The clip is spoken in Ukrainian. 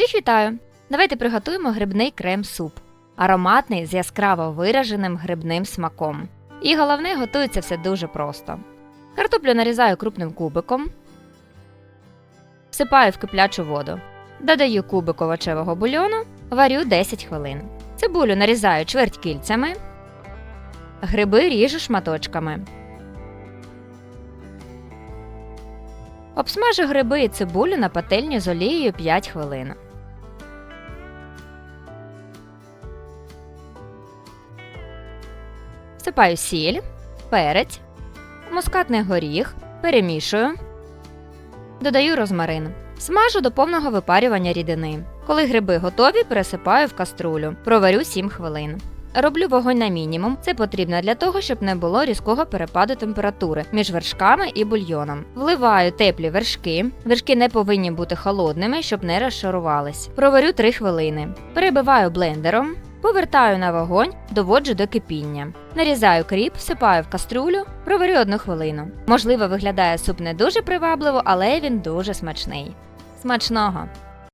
Всіх вітаю! Давайте приготуємо грибний крем-суп. Ароматний з яскраво вираженим грибним смаком. І головне, готується все дуже просто. Картоплю нарізаю крупним кубиком, всипаю в киплячу воду. Додаю кубик овочевого бульйону, варю 10 хвилин. Цибулю нарізаю чверть кільцями, гриби ріжу шматочками. Обсмажу гриби і цибулю на пательні з олією 5 хвилин. Всипаю сіль, перець, мускатний горіх, перемішую. Додаю розмарин. Смажу до повного випарювання рідини. Коли гриби готові, пересипаю в каструлю. Проварю 7 хвилин. Роблю вогонь на мінімум. Це потрібно для того, щоб не було різкого перепаду температури між вершками і бульйоном. Вливаю теплі вершки. Вершки не повинні бути холодними, щоб не розшарувались. Проварю 3 хвилини. Перебиваю блендером. Повертаю на вогонь, доводжу до кипіння. Нарізаю кріп, всипаю в каструлю, проварю одну хвилину. Можливо, виглядає суп не дуже привабливо, але він дуже смачний. Смачного!